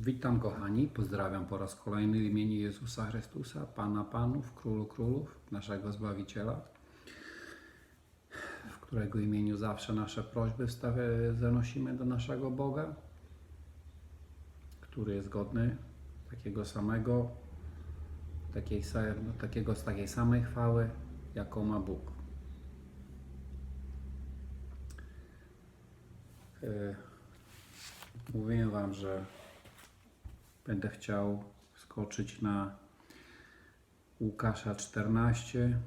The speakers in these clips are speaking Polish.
Witam kochani, pozdrawiam po raz kolejny w imieniu Jezusa Chrystusa, Pana Panów, Królu Królów, naszego Zbawiciela, w którego imieniu zawsze nasze prośby zanosimy do naszego Boga, który jest godny takiego samego, takiej, takiego, z takiej samej chwały, jaką ma Bóg. E, Mówiłem Wam, że będę chciał skoczyć na Łukasza 14,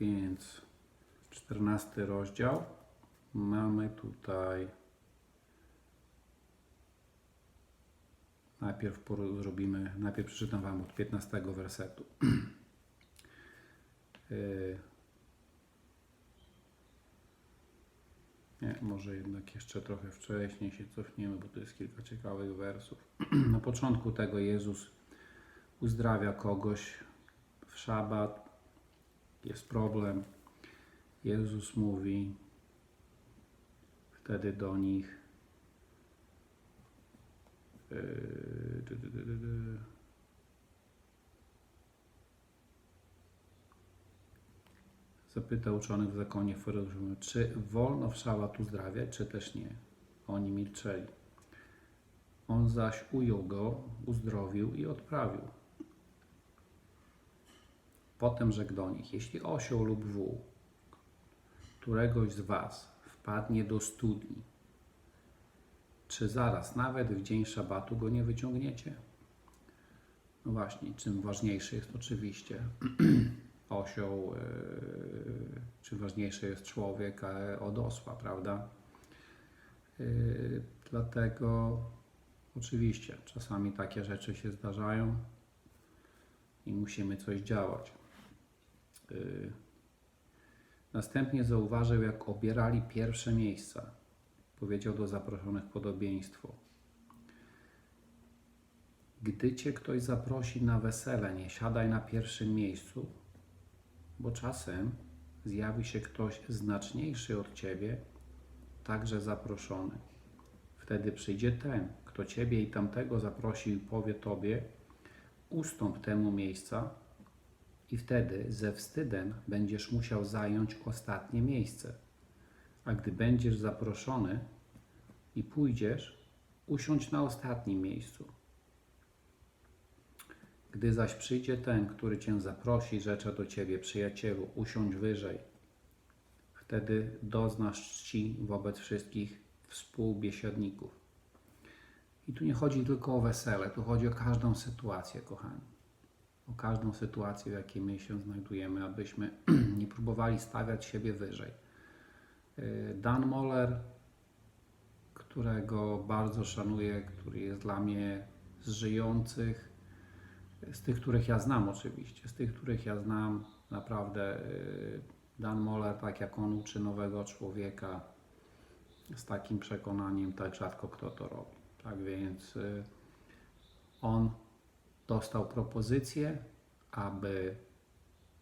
więc 14 rozdział. Mamy tutaj. Najpierw zrobimy, najpierw przeczytam Wam od 15 wersetu. Nie, może jednak jeszcze trochę wcześniej się cofniemy, bo tu jest kilka ciekawych wersów. Na początku tego Jezus uzdrawia kogoś w szabat, jest problem. Jezus mówi wtedy do nich. yy, Zapytał uczonych w zakonie faryzeuszów, czy wolno w szabat uzdrawiać, czy też nie. Oni milczeli. On zaś ujął go, uzdrowił i odprawił. Potem rzekł do nich, jeśli osioł lub wół któregoś z was wpadnie do studni, czy zaraz, nawet w dzień szabatu go nie wyciągniecie? No właśnie, czym ważniejszy jest oczywiście osioł, yy, czy ważniejszy jest człowiek e, od osła, prawda? Yy, Dlatego oczywiście czasami takie rzeczy się zdarzają i musimy coś działać. Yy, Następnie zauważył, jak obierali pierwsze miejsca. Powiedział do zaproszonych podobieństwo. Gdy cię ktoś zaprosi na wesele, nie siadaj na pierwszym miejscu, bo czasem zjawi się ktoś znaczniejszy od ciebie, także zaproszony. Wtedy przyjdzie ten, kto ciebie i tamtego zaprosił powie tobie: Ustąp temu miejsca, i wtedy ze wstydem będziesz musiał zająć ostatnie miejsce. A gdy będziesz zaproszony i pójdziesz, usiądź na ostatnim miejscu. Gdy zaś przyjdzie ten, który cię zaprosi, rzecze do ciebie, przyjacielu, usiądź wyżej. Wtedy doznasz czci wobec wszystkich współbiesiadników. I tu nie chodzi tylko o wesele, tu chodzi o każdą sytuację, kochani. O każdą sytuację, w jakiej my się znajdujemy, abyśmy nie próbowali stawiać siebie wyżej. Yy, Dan Moller, którego bardzo szanuję, który jest dla mnie z żyjących, z tych, których ja znam oczywiście, z tych, których ja znam, naprawdę yy, Dan Moller, tak jak on uczy nowego człowieka, z takim przekonaniem, tak rzadko kto to robi. Tak więc yy, on dostał propozycję, aby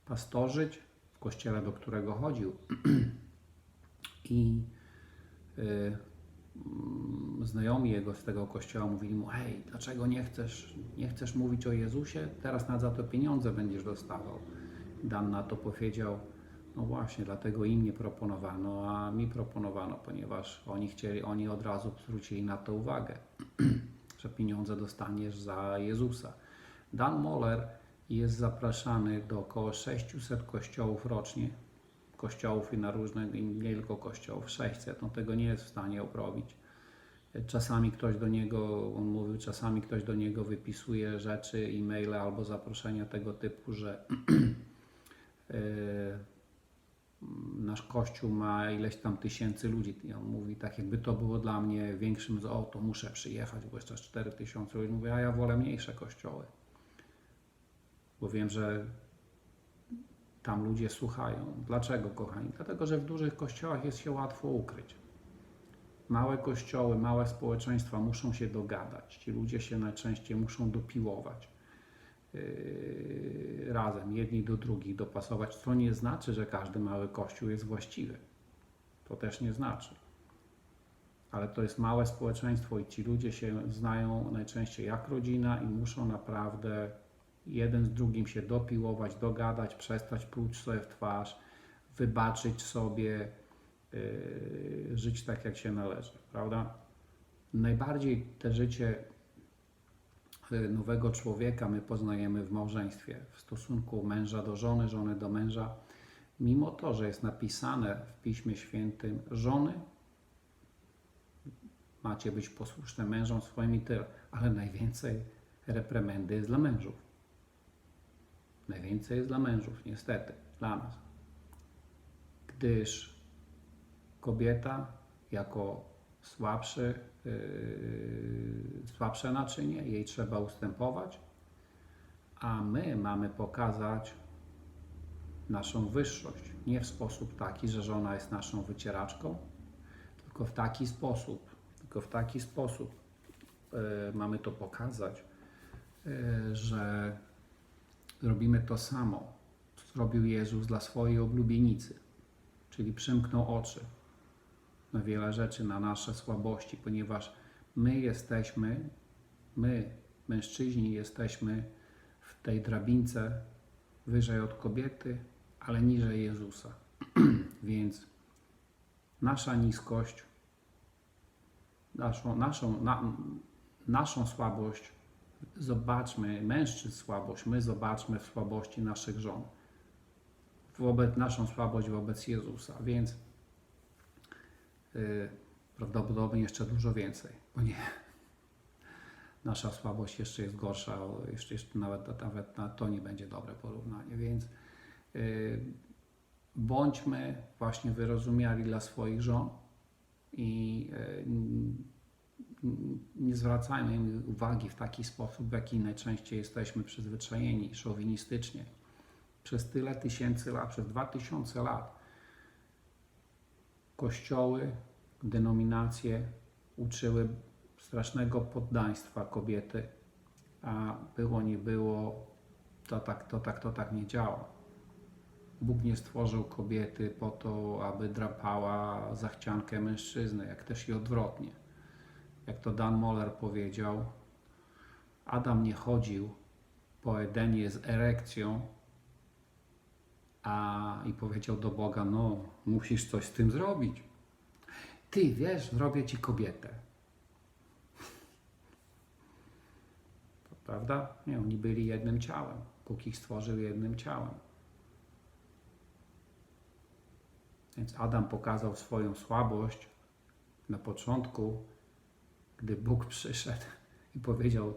pastorzyć w kościele, do którego chodził. I y, znajomi jego z tego kościoła mówili mu: Hej, dlaczego nie chcesz, nie chcesz mówić o Jezusie? Teraz na za to pieniądze będziesz dostawał. Dan na to powiedział: No właśnie, dlatego im nie proponowano, a mi proponowano, ponieważ oni chcieli, oni od razu zwrócili na to uwagę, że pieniądze dostaniesz za Jezusa. Dan Moller jest zapraszany do około 600 kościołów rocznie. Kościołów i na różne, i nie tylko kościołów, 600. No tego nie jest w stanie obrobić. Czasami ktoś do niego, on mówił, czasami ktoś do niego wypisuje rzeczy, e-maile albo zaproszenia tego typu, że e, nasz kościół ma ileś tam tysięcy ludzi. I on mówi, tak jakby to było dla mnie większym, o to muszę przyjechać, bo jeszcze 4 tysiące ludzi. Mówię, a ja wolę mniejsze kościoły bo wiem, że tam ludzie słuchają. Dlaczego, kochani? Dlatego, że w dużych kościołach jest się łatwo ukryć. Małe kościoły, małe społeczeństwa muszą się dogadać. Ci ludzie się najczęściej muszą dopiłować yy, razem, jedni do drugich dopasować. To nie znaczy, że każdy mały kościół jest właściwy. To też nie znaczy. ale to jest małe społeczeństwo i ci ludzie się znają najczęściej jak rodzina i muszą naprawdę jeden z drugim się dopiłować, dogadać, przestać pluć sobie w twarz, wybaczyć sobie, yy, żyć tak jak się należy, prawda? Najbardziej te życie yy, nowego człowieka my poznajemy w małżeństwie, w stosunku męża do żony, żony do męża. Mimo to, że jest napisane w Piśmie Świętym, żony macie być posłuszne mężom swoim i tyle, ale najwięcej reprymendy jest dla mężów. Najwięcej jest dla mężów, niestety, dla nas. Gdyż kobieta jako słabszy, yy, słabsze naczynie, jej trzeba ustępować, a my mamy pokazać naszą wyższość. Nie w sposób taki, że żona jest naszą wycieraczką, tylko w taki sposób, tylko w taki sposób yy, mamy to pokazać, yy, że zrobimy to samo, co zrobił Jezus dla swojej oblubienicy, czyli przymknął oczy na wiele rzeczy, na nasze słabości, ponieważ my jesteśmy, my, mężczyźni, jesteśmy w tej drabince wyżej od kobiety, ale niżej Jezusa. Więc nasza niskość, naszą, naszą, na, naszą słabość zobaczmy, mężczyzn słabość, my zobaczmy w słabości naszych żon. Wobec naszą słabość wobec Jezusa. Więc yy, prawdopodobnie jeszcze dużo więcej, bo nie. Nasza słabość jeszcze jest gorsza, jeszcze, jeszcze nawet, nawet na to nie będzie dobre porównanie. Więc yy, bądźmy właśnie wyrozumiali dla swoich żon i yy, nie zwracajmy uwagi w taki sposób, w jaki najczęściej jesteśmy przyzwyczajeni, szowinistycznie. Przez tyle tysięcy lat, przez dwa tysiące lat kościoły, denominacje uczyły strasznego poddaństwa kobiety, a było nie było, to tak, to tak, to tak nie działa. Bóg nie stworzył kobiety po to, aby drapała zachciankę mężczyzny, jak też i odwrotnie jak to Dan Moller powiedział, Adam nie chodził po Edenie z erekcją, a i powiedział do Boga: No, musisz coś z tym zrobić. Ty wiesz, zrobię ci kobietę. Prawda? Nie, oni byli jednym ciałem. Bóg ich stworzył jednym ciałem. Więc Adam pokazał swoją słabość na początku gdy Bóg przyszedł i powiedział,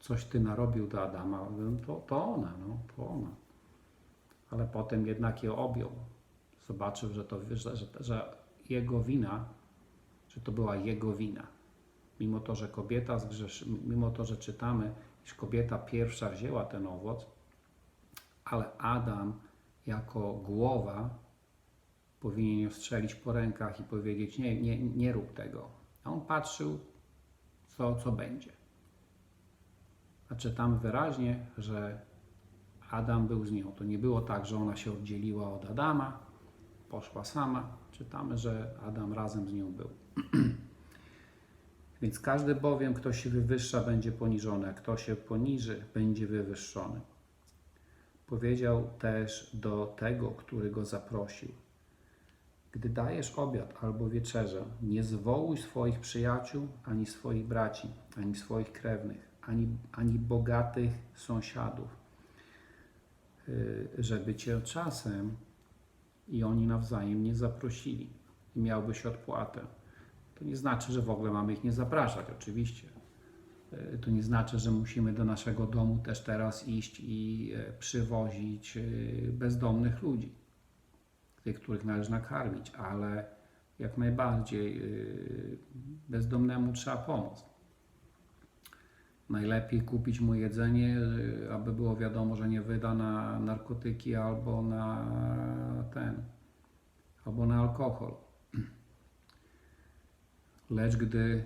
coś ty narobił do Adama, to, to ona, no, to ona. Ale potem jednak je objął. Zobaczył, że, to, że, że, że jego wina, że to była jego wina. Mimo to, że kobieta zgrzeszy, mimo to, że czytamy, iż kobieta pierwsza wzięła ten owoc, ale Adam jako głowa powinien ją strzelić po rękach i powiedzieć: Nie, nie, nie rób tego. A on patrzył co, co będzie. A czytamy wyraźnie, że Adam był z nią. To nie było tak, że ona się oddzieliła od Adama, poszła sama. Czytamy, że Adam razem z nią był. Więc każdy bowiem, kto się wywyższa, będzie poniżony, a kto się poniży, będzie wywyższony. Powiedział też do tego, który go zaprosił. Gdy dajesz obiad albo wieczerzę, nie zwołuj swoich przyjaciół, ani swoich braci, ani swoich krewnych, ani, ani bogatych sąsiadów, y, żeby cię czasem i oni nawzajem nie zaprosili i miałbyś odpłatę. To nie znaczy, że w ogóle mamy ich nie zapraszać, oczywiście. Y, to nie znaczy, że musimy do naszego domu też teraz iść i y, przywozić bezdomnych ludzi których należy nakarmić, ale jak najbardziej y, bezdomnemu trzeba pomóc. Najlepiej kupić mu jedzenie, y, aby było wiadomo, że nie wyda na narkotyki albo na ten, albo na alkohol. Lecz gdy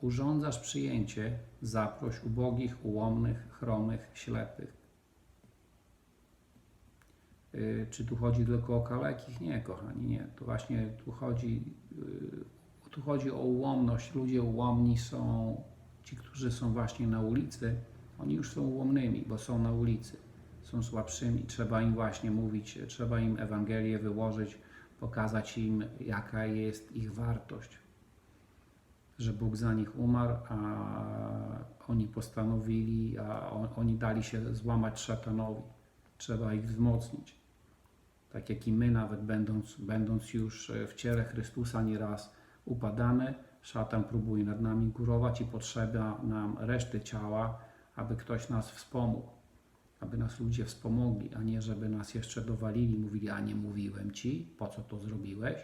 urządzasz przyjęcie, zaproś ubogich, ułomnych, chromych, ślepych, czy tu chodzi tylko o kalekich? Nie, kochani, nie. To właśnie tu chodzi y, tu chodzi o ułomność. Ludzie ułomni są ci, którzy są właśnie na ulicy. Oni już są ułomnymi, bo są na ulicy. Są słabszymi. Trzeba im właśnie mówić, trzeba im Ewangelię wyłożyć, pokazać im, jaka jest ich wartość. Że Bóg za nich umarł, a oni postanowili, a on, oni dali się złamać szatanowi. Trzeba ich wzmocnić. Tak jak i my, nawet będąc, będąc już w ciele Chrystusa, nieraz upadamy, szatan próbuje nad nami górować i potrzeba nam reszty ciała, aby ktoś nas wspomógł, aby nas ludzie wspomogli, a nie żeby nas jeszcze dowalili, mówili, a nie mówiłem ci, po co to zrobiłeś.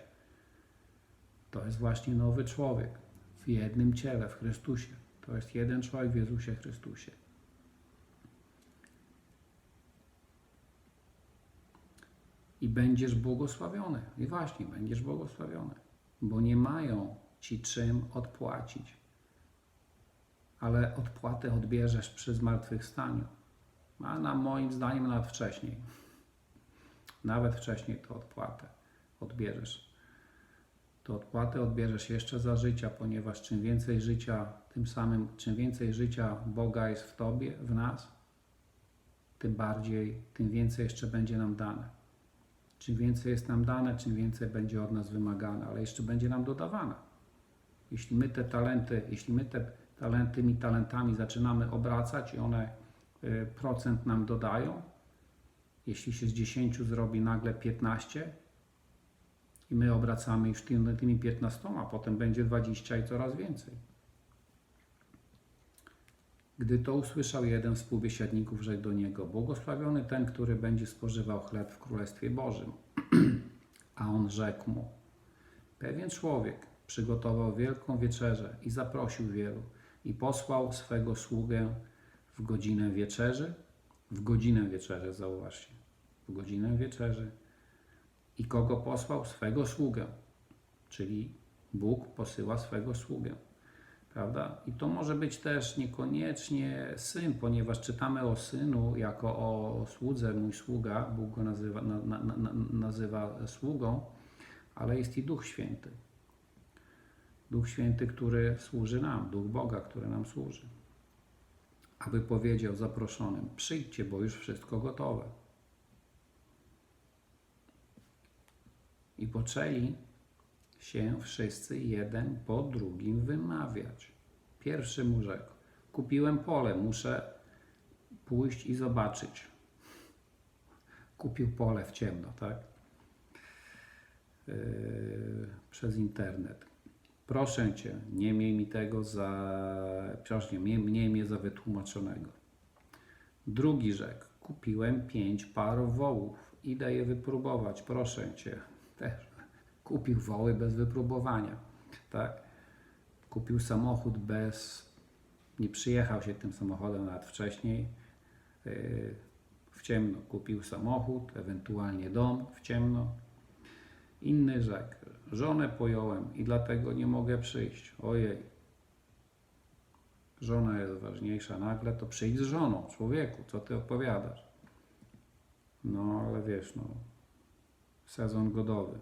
To jest właśnie nowy człowiek w jednym ciele, w Chrystusie. To jest jeden człowiek w Jezusie Chrystusie. I będziesz błogosławiony. I właśnie, będziesz błogosławiony. Bo nie mają ci czym odpłacić. Ale odpłatę odbierzesz przy zmartwychwstaniu. A na moim zdaniem nawet wcześniej. Nawet wcześniej to odpłatę odbierzesz. To odpłatę odbierzesz jeszcze za życia, ponieważ czym więcej życia, tym samym, czym więcej życia Boga jest w Tobie, w nas, tym bardziej, tym więcej jeszcze będzie nam dane. Czym więcej jest nam dane, czym więcej będzie od nas wymagane, ale jeszcze będzie nam dodawane. Jeśli my te talenty, jeśli my te talenty, tymi talentami zaczynamy obracać i one y, procent nam dodają, jeśli się z 10 zrobi nagle 15 i my obracamy już tymi, tymi 15, a potem będzie 20 i coraz więcej. Gdy to usłyszał jeden z współbiesiadników, rzekł do niego: Błogosławiony ten, który będzie spożywał chleb w Królestwie Bożym. A on rzekł mu: Pewien człowiek przygotował wielką wieczerzę i zaprosił wielu, i posłał swego sługę w godzinę wieczerzy. W godzinę wieczerzy, zauważcie. W godzinę wieczerzy. I kogo posłał? Swego sługę. Czyli Bóg posyła swego sługę prawda? I to może być też niekoniecznie syn, ponieważ czytamy o synu jako o słudze, mój sługa, Bóg go nazywa, na, na, na, nazywa sługą, ale jest i Duch Święty. Duch Święty, który służy nam, Duch Boga, który nam służy. Aby powiedział zaproszonym: Przyjdźcie, bo już wszystko gotowe. I poczęli się wszyscy jeden po drugim wymawiać. Pierwszy mu rzekł: Kupiłem pole, muszę pójść i zobaczyć. Kupił pole w ciemno, tak? Yy, przez internet. Proszę cię, nie miej mi tego za. Przepraszam, nie mniej mnie za wytłumaczonego. Drugi rzekł: Kupiłem pięć par wołów, idę je wypróbować. Proszę cię. Też kupił woły bez wypróbowania, tak? Kupił samochód bez, nie przyjechał się tym samochodem nawet wcześniej, yy, w ciemno kupił samochód, ewentualnie dom w ciemno. Inny rzekł, żonę pojąłem i dlatego nie mogę przyjść. Ojej, żona jest ważniejsza, nagle to przyjdź z żoną, człowieku, co ty opowiadasz? No, ale wiesz, no, sezon godowy.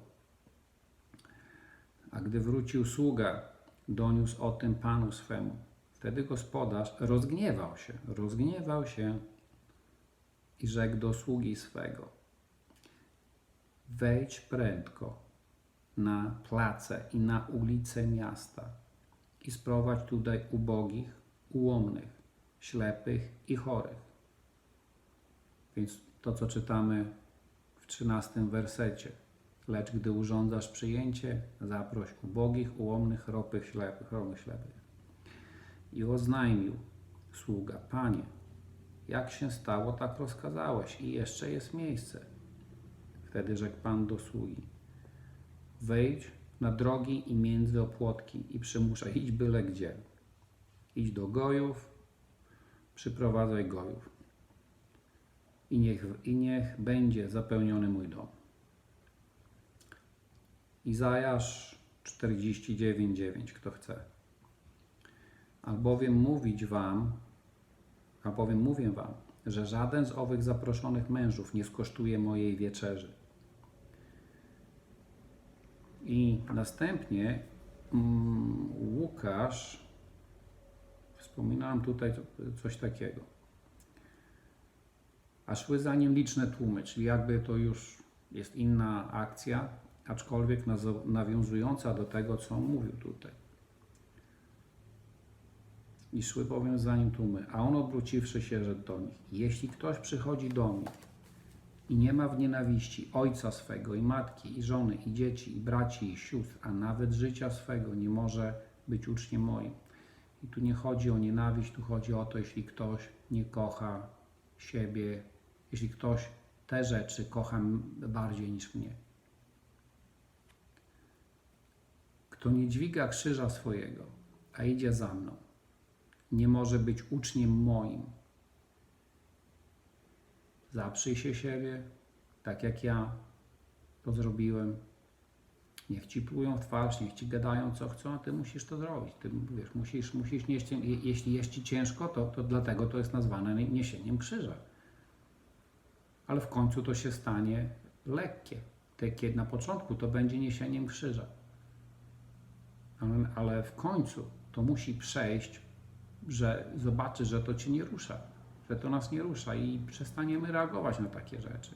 A gdy wrócił sługa, doniósł o tym panu swemu. Wtedy gospodarz rozgniewał się, rozgniewał się i rzekł do sługi swego: Wejdź prędko na place i na ulice miasta i sprowadź tutaj ubogich, ułomnych, ślepych i chorych. Więc to, co czytamy w 13 wersecie. Lecz gdy urządzasz przyjęcie, zaproś ubogich, ułomnych, ropych, ślepych, chromych, ślepych. I oznajmił sługa, Panie, jak się stało, tak rozkazałeś i jeszcze jest miejsce. Wtedy rzekł Pan do sługi, wejdź na drogi i między opłotki i przymuszaj, idź byle gdzie. Idź do gojów, przyprowadzaj gojów. I niech, I niech będzie zapełniony mój dom. Izajasz 49:9, kto chce. Albowiem mówić wam, albowiem mówię wam, że żaden z owych zaproszonych mężów nie skosztuje mojej wieczerzy. I następnie mm, Łukasz, wspominałem tutaj co- coś takiego. A szły za nim liczne tłumy, czyli jakby to już jest inna akcja, aczkolwiek nawiązująca do tego, co on mówił tutaj. I szły bowiem za nim tłumy, a on odwróciwszy się, rzekł do nich: Jeśli ktoś przychodzi do mnie i nie ma w nienawiści ojca swego, i matki, i żony, i dzieci, i braci, i sióstr, a nawet życia swego, nie może być uczniem moim. I tu nie chodzi o nienawiść, tu chodzi o to, jeśli ktoś nie kocha siebie, jeśli ktoś te rzeczy kocha bardziej niż mnie. Kto nie dźwiga krzyża swojego, a idzie za mną, nie może być uczniem moim. Zaprzyj się siebie, tak jak ja to zrobiłem. Niech ci plują w twarz, niech ci gadają co chcą, a ty musisz to zrobić. Ty wiesz, musisz, musisz nieść, je- jeśli jest ci ciężko, to, to dlatego to jest nazwane niesieniem krzyża. Ale w końcu to się stanie lekkie. Te, kiedy na początku to będzie niesieniem krzyża. Ale, ale w końcu to musi przejść, że zobaczy, że to cię nie rusza, że to nas nie rusza i przestaniemy reagować na takie rzeczy.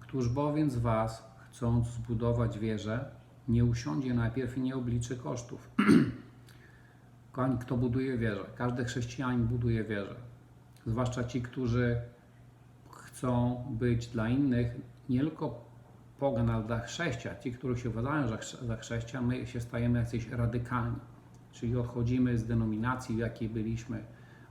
Któż bowiem z Was, chcąc zbudować wieżę, nie usiądzie najpierw i nie obliczy kosztów? Kochani, kto buduje wieżę? Każdy chrześcijanin buduje wieżę. Zwłaszcza ci, którzy chcą być dla innych nie tylko pogan, dla chrześcijan. Ci, którzy się uważają za chrześcijan, my się stajemy jacyś radykalni. Czyli odchodzimy z denominacji, w jakiej byliśmy.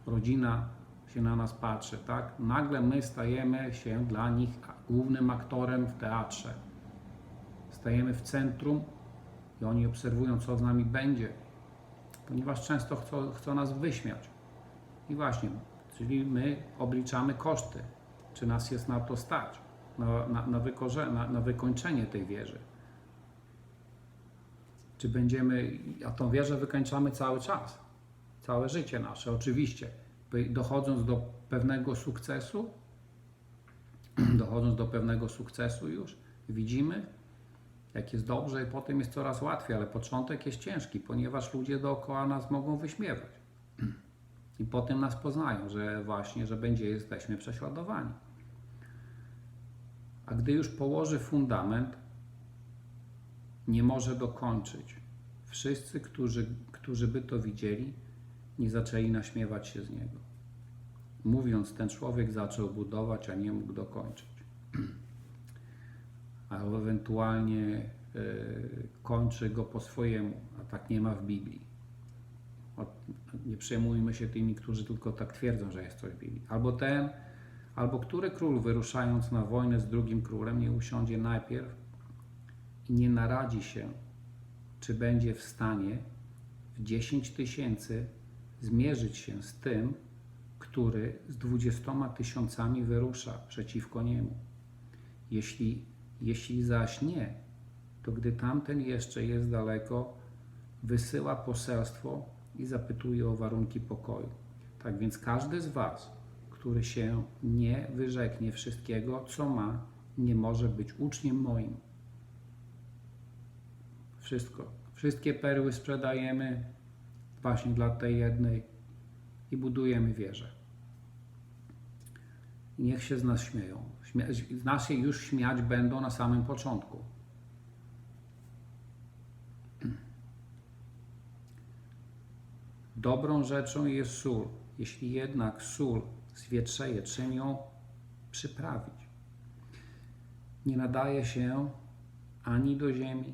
Rodzina się na nas patrzy, tak? Nagle my stajemy się dla nich głównym aktorem w teatrze. Stajemy w centrum i oni obserwują, co z nami będzie, ponieważ często chcą, chcą nas wyśmiać. I właśnie, czyli my obliczamy koszty, czy nas jest na to stać, na, na, na, wykorze- na, na wykończenie tej wieży. Czy będziemy, a tą wieżę wykończamy cały czas, całe życie nasze, oczywiście. Dochodząc do pewnego sukcesu, dochodząc do pewnego sukcesu już, widzimy, jak jest dobrze i potem jest coraz łatwiej, ale początek jest ciężki, ponieważ ludzie dookoła nas mogą wyśmiewać. I potem nas poznają, że właśnie, że będzie jesteśmy prześladowani. A gdy już położy fundament, nie może dokończyć. Wszyscy, którzy, którzy by to widzieli, nie zaczęli naśmiewać się z niego. Mówiąc, ten człowiek zaczął budować, a nie mógł dokończyć. Albo ewentualnie y, kończy go po swojemu, a tak nie ma w Biblii. O, nie przejmujmy się tymi, którzy tylko tak twierdzą, że jest coś w Biblii. Albo ten, albo który król wyruszając na wojnę z drugim królem nie usiądzie najpierw i nie naradzi się, czy będzie w stanie w 10 tysięcy zmierzyć się z tym, który z 20 tysiącami wyrusza przeciwko niemu. Jeśli, jeśli zaś nie, to gdy tamten jeszcze jest daleko, wysyła poselstwo i zapytuje o warunki pokoju. Tak więc każdy z Was, który się nie wyrzeknie wszystkiego, co ma, nie może być uczniem moim. Wszystko. Wszystkie perły sprzedajemy właśnie dla tej jednej i budujemy wieżę. Niech się z nas śmieją. Z nas się już śmiać będą na samym początku. Dobrą rzeczą jest sól. Jeśli jednak sól zwietrzeje, czym ją przyprawić? Nie nadaje się ani do ziemi,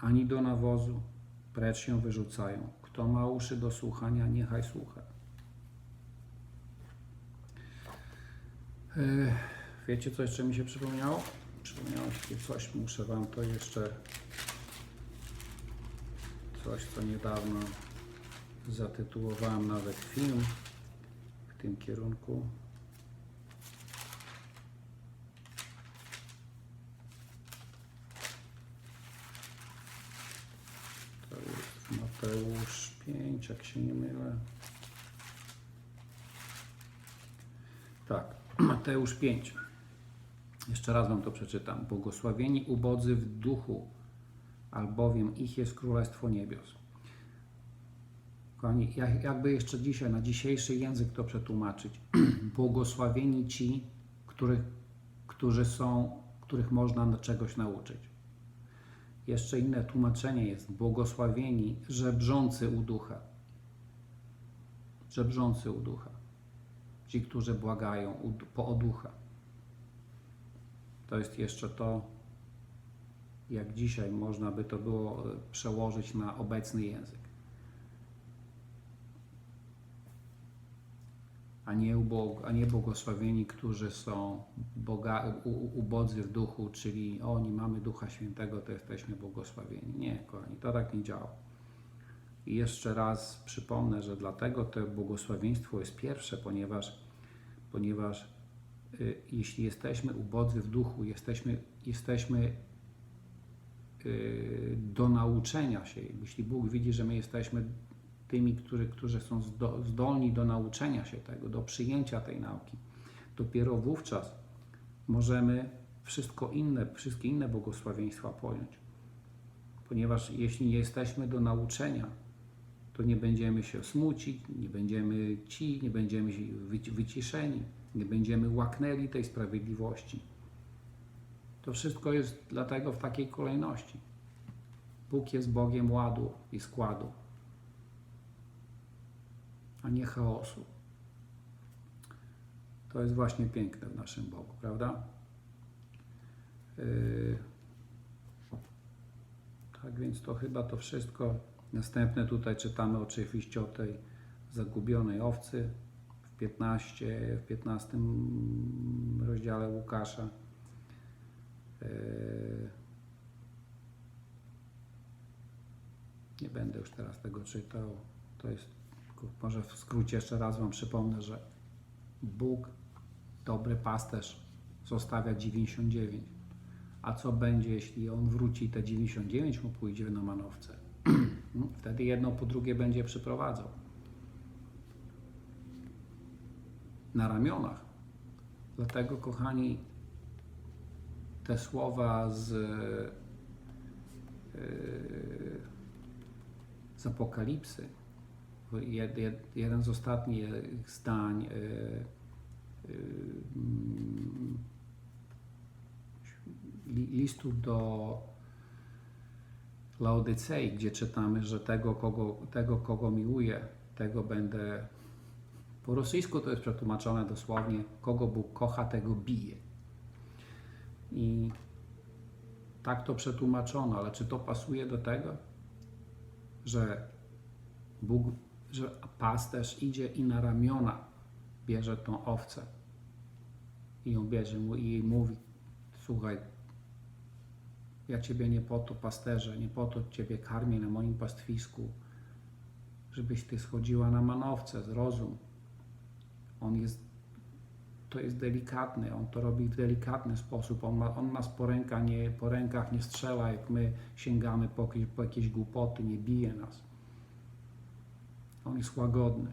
ani do nawozu, precz się wyrzucają. Kto ma uszy do słuchania, niechaj słucha. Yy, Wiecie, co jeszcze mi się przypomniało? Przypomniało się coś, muszę Wam to jeszcze coś, co niedawno zatytułowałem nawet film w tym kierunku. To jest Mateusz 5, jak się nie mylę. Tak, Mateusz 5. Jeszcze raz Wam to przeczytam. Błogosławieni ubodzy w duchu, albowiem ich jest Królestwo Niebios. Kochani, jak- jakby jeszcze dzisiaj, na dzisiejszy język to przetłumaczyć. Błogosławieni ci, których, którzy są, których można na czegoś nauczyć. Jeszcze inne tłumaczenie jest błogosławieni, żebrzący u ducha. Żebrzący u ducha. Ci, którzy błagają u, po ducha. To jest jeszcze to, jak dzisiaj można by to było e, przełożyć na obecny język. A nie, ubog, a nie błogosławieni, którzy są boga, u, ubodzy w duchu, czyli oni mamy Ducha Świętego, to jesteśmy błogosławieni. Nie, kochani, to tak nie działa. I jeszcze raz przypomnę, że dlatego to błogosławieństwo jest pierwsze, ponieważ, ponieważ y, jeśli jesteśmy ubodzy w duchu, jesteśmy, jesteśmy y, do nauczenia się. Jeśli Bóg widzi, że my jesteśmy tymi, którzy, którzy są zdo- zdolni do nauczenia się tego, do przyjęcia tej nauki, dopiero wówczas możemy wszystko inne, wszystkie inne błogosławieństwa pojąć. Ponieważ jeśli nie jesteśmy do nauczenia, to nie będziemy się smucić, nie będziemy ci, nie będziemy wyciszeni, nie będziemy łaknęli tej sprawiedliwości. To wszystko jest dlatego w takiej kolejności. Bóg jest Bogiem ładu i składu, a nie chaosu. To jest właśnie piękne w naszym Bogu, prawda? Yy, Tak więc to chyba to wszystko. Następne tutaj czytamy oczywiście o tej zagubionej owcy w 15, w 15 rozdziale Łukasza. Yy, Nie będę już teraz tego czytał. To jest, może w skrócie jeszcze raz Wam przypomnę, że Bóg, dobry pasterz, zostawia 99. A co będzie, jeśli on wróci te 99 mu pójdzie na manowce? Wtedy jedno po drugie będzie przyprowadzał. Na ramionach. Dlatego, kochani, te słowa z, yy, z Apokalipsy, jeden z ostatnich zdań yy, yy, mm, li- listu do Laodycei, gdzie czytamy, że tego kogo, tego, kogo miłuję, tego będę. Po rosyjsku to jest przetłumaczone dosłownie: kogo Bóg kocha, tego bije. I tak to przetłumaczono, ale czy to pasuje do tego, że Bóg, że pasterz idzie i na ramiona bierze tą owcę i ją bierze mu i jej mówi: Słuchaj, ja Ciebie nie po to pasterze, nie po to Ciebie karmię na moim pastwisku, żebyś Ty schodziła na manowce, zrozum. On jest, to jest delikatny, On to robi w delikatny sposób, On, ma, on nas po, ręka nie, po rękach nie strzela, jak my sięgamy po po jakieś głupoty, nie bije nas. On jest łagodny.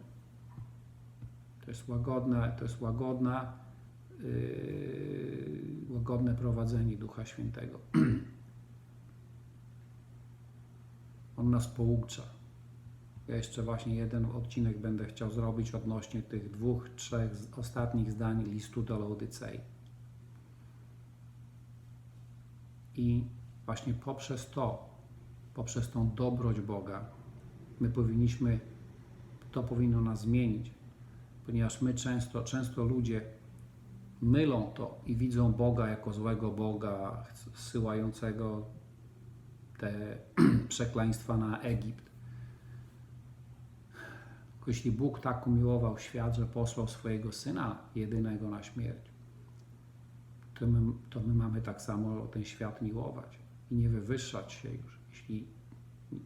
To jest łagodne, to jest łagodna, yy, łagodne prowadzenie Ducha Świętego. On nas poucza. Ja jeszcze właśnie jeden odcinek będę chciał zrobić odnośnie tych dwóch, trzech ostatnich zdań listu do Laodycei. I właśnie poprzez to, poprzez tą dobroć Boga, my powinniśmy, to powinno nas zmienić, ponieważ my często, często ludzie mylą to i widzą Boga jako złego Boga, zsyłającego te przekleństwa na Egipt. Jeśli Bóg tak umiłował świat, że posłał swojego Syna jedynego na śmierć, to my, to my mamy tak samo ten świat miłować i nie wywyższać się już. Jeśli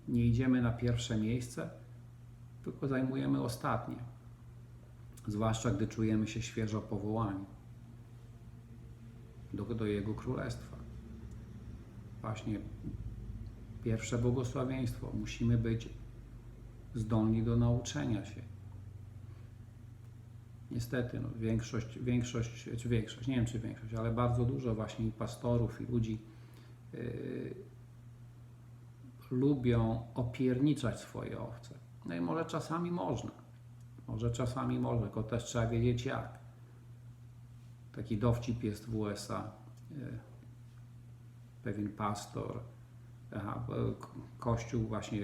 nie idziemy na pierwsze miejsce, tylko zajmujemy ostatnie. Zwłaszcza gdy czujemy się świeżo powołani do, do Jego Królestwa. Właśnie pierwsze błogosławieństwo. Musimy być zdolni do nauczenia się. Niestety, no, większość, większość, czy większość, nie wiem czy większość, ale bardzo dużo właśnie pastorów i ludzi yy, lubią opierniczać swoje owce. No i może czasami można. Może czasami można, tylko też trzeba wiedzieć jak. Taki dowcip jest w USA. E, Pewien pastor, aha, kościół właśnie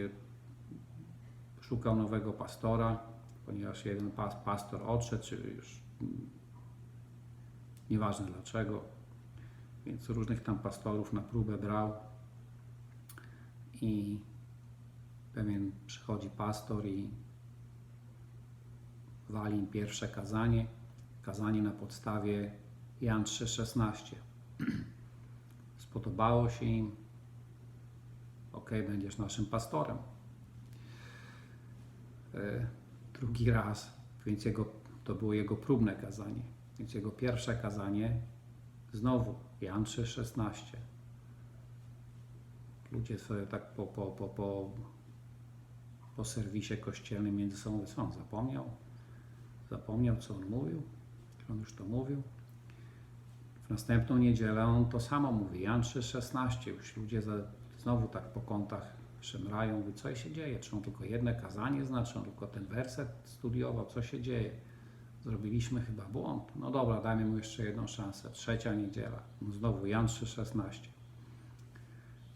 szukał nowego pastora, ponieważ jeden pas, pastor odszedł, czy już mm, nieważne dlaczego, więc różnych tam pastorów na próbę brał i pewien przychodzi pastor i wali im pierwsze kazanie, kazanie na podstawie Jan 3,16. Spodobało się im, ok, będziesz naszym pastorem. E, drugi raz, więc jego, to było jego próbne kazanie. Więc jego pierwsze kazanie znowu Jan 3,16. Ludzie sobie tak po, po, po, po, po serwisie kościelnym między sobą mówią, co on zapomniał? Zapomniał, co on mówił? On już to mówił. W następną niedzielę on to samo mówi. Jan 3,16. Już ludzie za, znowu tak po kątach szemrają. Mówi, co się dzieje? Czy on tylko jedno kazanie zna? Czy on tylko ten werset studiował? Co się dzieje? Zrobiliśmy chyba błąd. No dobra, dajmy mu jeszcze jedną szansę. Trzecia niedziela. No znowu Jan 3,16.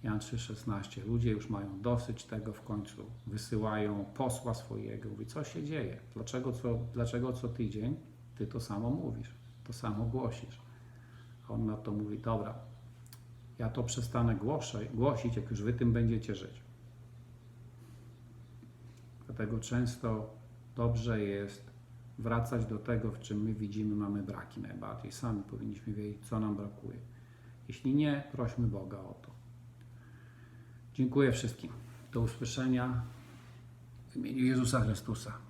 Jan 3,16. Ludzie już mają dosyć tego w końcu. Wysyłają posła swojego. Mówi, co się dzieje? Dlaczego co, dlaczego co tydzień ty to samo mówisz? To samo głosisz? On na to mówi, dobra, ja to przestanę głoszę, głosić, jak już wy tym będziecie żyć. Dlatego często dobrze jest wracać do tego, w czym my widzimy, mamy braki najbardziej. Sami powinniśmy wiedzieć, co nam brakuje. Jeśli nie, prośmy Boga o to. Dziękuję wszystkim. Do usłyszenia w imieniu Jezusa Chrystusa.